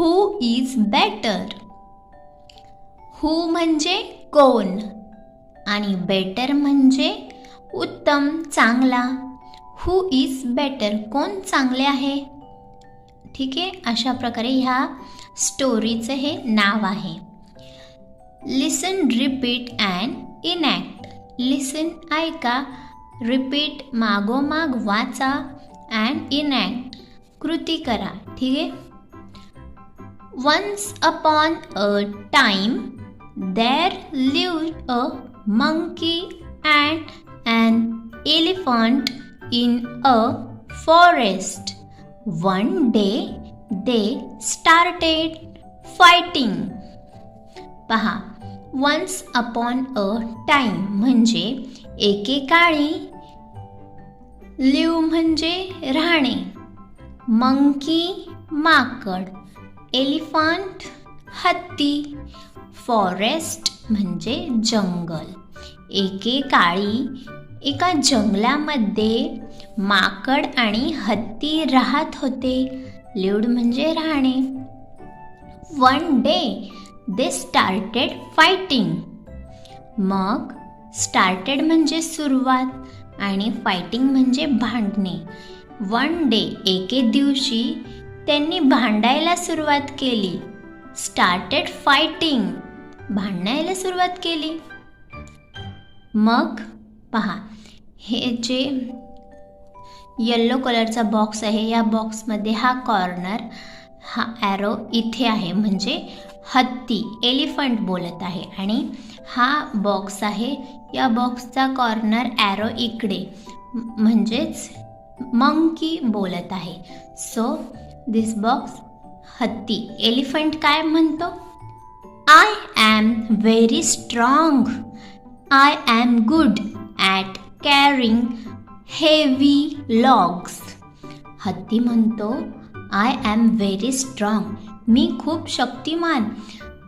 Who is better हू म्हणजे कोण? आणि बेटर म्हणजे उत्तम चांगला. हू इज बेटर कोण चांगले आहे? ठीक आहे? अशा प्रकारे ह्या स्टोरीचं हे नाव आहे. Listen repeat and enact listen ऐका. रिपीट मागोमाग वाचा अँड इनॅक्ट कृती करा. ठीक आहे? once upon a time there live a monkey and an elephant in a forest one day they started fighting पहा वन्स अपॉन अ टाइम म्हणजे एकेकाळी लिव म्हणजे राहणे मंकी माकड एलिफंट हत्ती फॉरेस्ट म्हणजे जंगल. एकेकाळी एका जंगलामध्ये माकड आणि हत्ती राहत होते. लिवड म्हणजे राहणे. One day they started fighting. मग स्टार्टेड म्हणजे सुरुवात आणि फायटिंग म्हणजे भांडणे. वन डे एके दिवशी त्यांनी भांडायला सुरुवात केली. स्टार्टेड फायटिंग भांडायला सुरुवात केली. मग पहा हे जे येल्लो कलरचा बॉक्स आहे या बॉक्समध्ये हा कॉर्नर हा ॲरो इथे आहे. म्हणजे हत्ती एलिफंट बोलत आहे. आणि हा बॉक्स आहे या बॉक्सचा कॉर्नर ॲरो इकडे. म्हणजेच मंकी बोलत आहे. सो दिस बॉक्स हत्ती एलिफंट काय म्हणतो? I am very strong I am good at carrying heavy logs हत्ती म्हणतो आय ॲम व्हेरी स्ट्रॉंग मी खूप शक्तिमान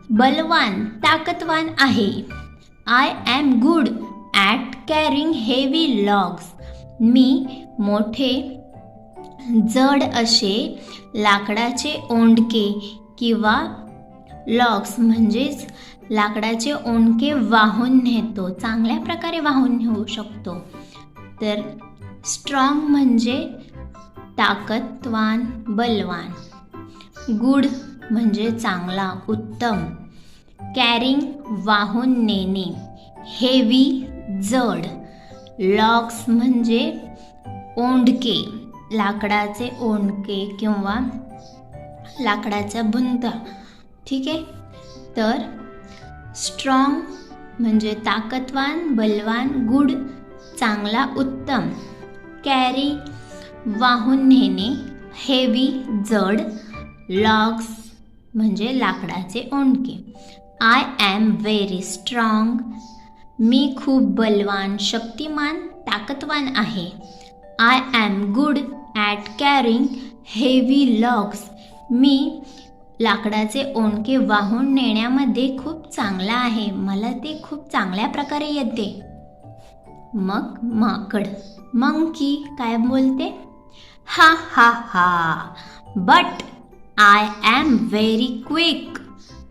बलवान ताकदवान आहे. I am good at carrying heavy logs मी मोठे जड असे लाकडाचे ओंडके किंवा लॉक्स म्हणजेच लाकडाचे ओंडके वाहून नेतो. चांगल्या प्रकारे वाहून नेऊ शकतो. तर स्ट्रॉंग म्हणजे ताकदवान बलवान. गुड म्हणजे चांगला उत्तम. कॅरिंग वाहून नेणे. हेवी जड. लॉक्स म्हणजे ओंडके. लाकडाचे ओंडके किंवा लाकडाचा बुंदा. ठीक आहे? तर स्ट्रॉंग म्हणजे ताकदवान बलवान गुड चांगला उत्तम. कॅरी वाहून नेणे हेवी जड लॉग्स म्हणजे लाकडाचे ओंडके. आय ॲम व्हेरी स्ट्रॉंग मी खूप बलवान शक्तिमान ताकदवान आहे. I am good at carrying heavy logs मी लाकडाचे ओणके वाहून नेण्यामध्ये खूप चांगला आहे. मला ते खूप चांगल्या प्रकारे येते. मग माकड. मंकी काय बोलते? हा हा हा. But I am very quick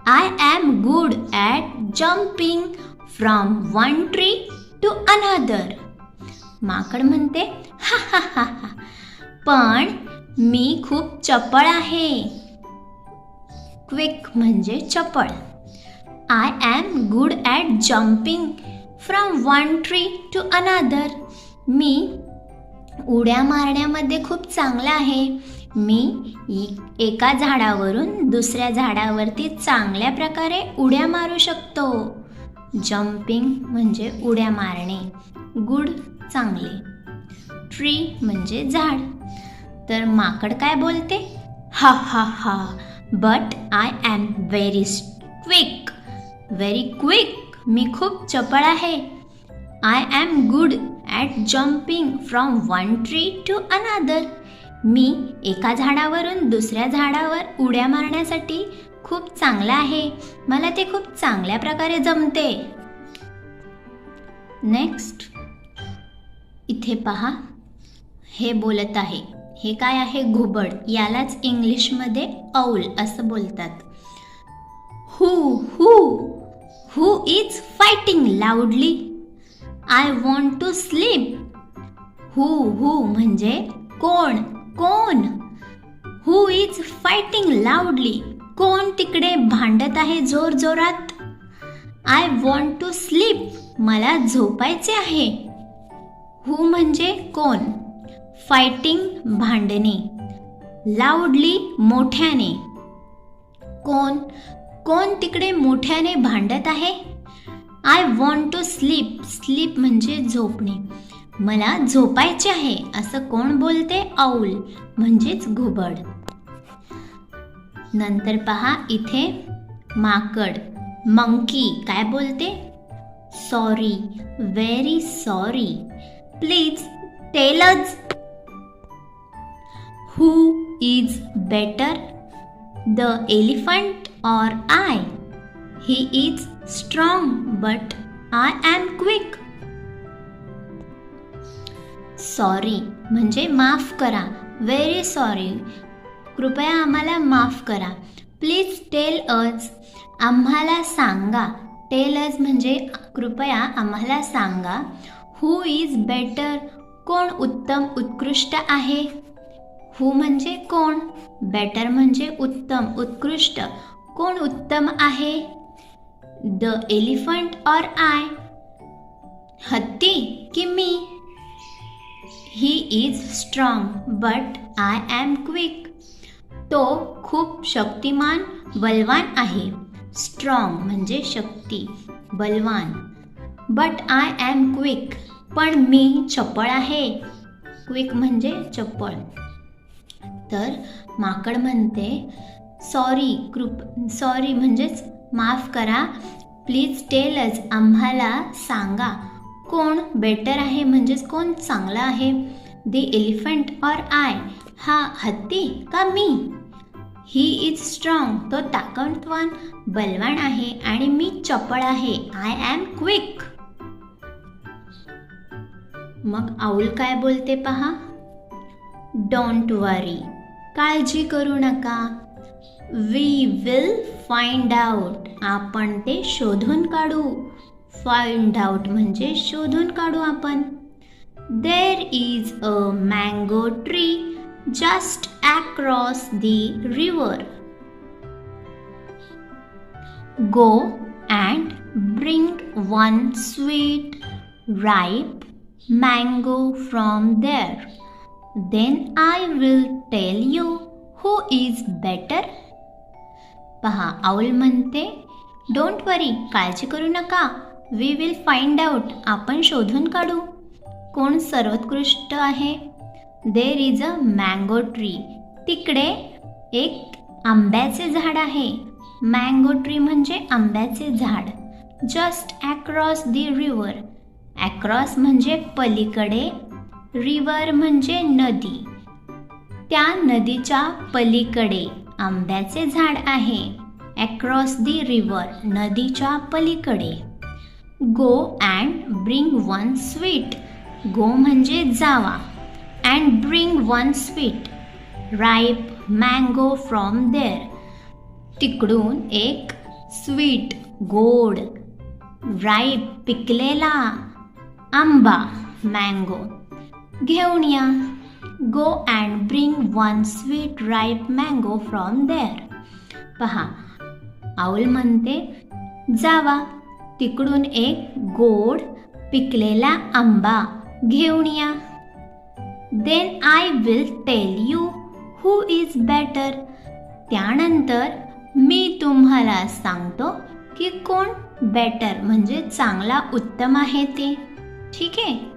I am good at jumping from one tree to another माकड म्हणते हा हा हा हा. पण मी खूप चपळ आहे. क्विक म्हणजे चपळ. I am good at jumping from one tree to another मी उड्या मारण्यामध्ये खूप चांगला आहे. मी एका झाडावरून दुसऱ्या झाडावरती चांगल्या प्रकारे उड्या मारू शकतो. जम्पिंग म्हणजे उड्या मारणे. गुड चांगले. ट्री म्हणजे झाड. तर माकड काय बोलते? हा हा हा. But I am very quick very quick मी खूप चपळ आहे. I am good at jumping from one tree to another मी एका झाडावरून दुसऱ्या झाडावर उड्या मारण्यासाठी खूप चांगला आहे. मला ते खूप चांगल्या प्रकारे जमते. नेक्स्ट इथे पहा. हे बोलत आहे. हे काय आहे? घुबड. यालाच इंग्लिशमध्ये औल असं बोलतात. Who who who is fighting loudly. I want to sleep. Who who म्हणजे कोण कोण. Who is fighting loudly. कोण तिकडे भांडत आहे जोर जोरात? I want to sleep. मला झोपायचे आहे. हू म्हणजे कोण? फायटिंग भांडणे. लाऊडली मोठ्याने. कोण? कोण तिकडे मोठ्याने भांडत आहे? I want to sleep sleep म्हणजे झोपणे. मला झोपायचे आहे असं कोण बोलते? औल म्हणजेच घुबड. नंतर पहा इथे. माकड. मंकी काय बोलते? Sorry very sorry please टेलच who is better the elephant or I he is strong but I am quick sorry म्हणजे माफ करा. व्हेरी सॉरी कृपया आम्हाला माफ करा. प्लीज टेल अज आम्हाला सांगा. टेल अज म्हणजे कृपया आम्हाला सांगा. हू इज बेटर कोण उत्तम उत्कृष्ट आहे? हू म्हणजे कोण? बेटर म्हणजे उत्तम उत्कृष्ट. कोण उत्तम आहे? द एलिफंट ऑर आय हत्ती की मी? He is strong but I am quick तो खूप शक्तिमान बलवान आहे. स्ट्रॉंग म्हणजे शक्ती बलवान. बट आय एम क्विक पण मी चपळ आहे. क्विक म्हणजे चपळ तर माकड म्हणते सॉरी कृप सॉरी म्हणजेच माफ करा. प्लीज टेलच आम्हाला सांगा. कोण बेटर आहे म्हणजेच कोण चांगला आहे? The elephant or I? हा हत्ती का मी? He is strong. तो ताकदवान बलवान आहे आणि मी चपळ आहे. I am quick. मग आऊल काय बोलते पहा? Don't worry. काळजी करू नका. वी विल फाइंड आउट आपण ते शोधून काढू. फाइंड आउट म्हणजे शोधून काढू आपण. There is a mango tree just across the river go and bring one sweet ripe mango from there then I will tell you who is better पहा owl म्हणते डोंट वरी काळजी करू नका. We will find out आपण शोधून काढू. कोण सर्वोत्कृष्ट आहे? There is a mango tree तिकडे एक आंब्याचे झाड आहे. मँगो ट्री म्हणजे आंब्याचे झाड. Just across the river across म्हणजे पलीकडे रिवर म्हणजे नदी. त्या नदीच्या पलीकडे आंब्याचे झाड आहे. अक्रॉस दी रिवर नदीच्या पलीकडे. Go and bring one sweet go म्हणजे जावा. And bring one sweet ripe mango from there तिकडून एक स्वीट गोड राईप पिकलेला आंबा मँगो घेऊन या. Go and bring one sweet ripe mango from there पहा. आऊल म्हणते जावा. तिकडून एक गोड पिकलेला आंबा घेऊन या. Then I will tell you who is better त्यानंतर मी तुम्हाला सांगतो की कोण बेटर म्हणजे चांगला उत्तम आहे ते. ठीक आहे?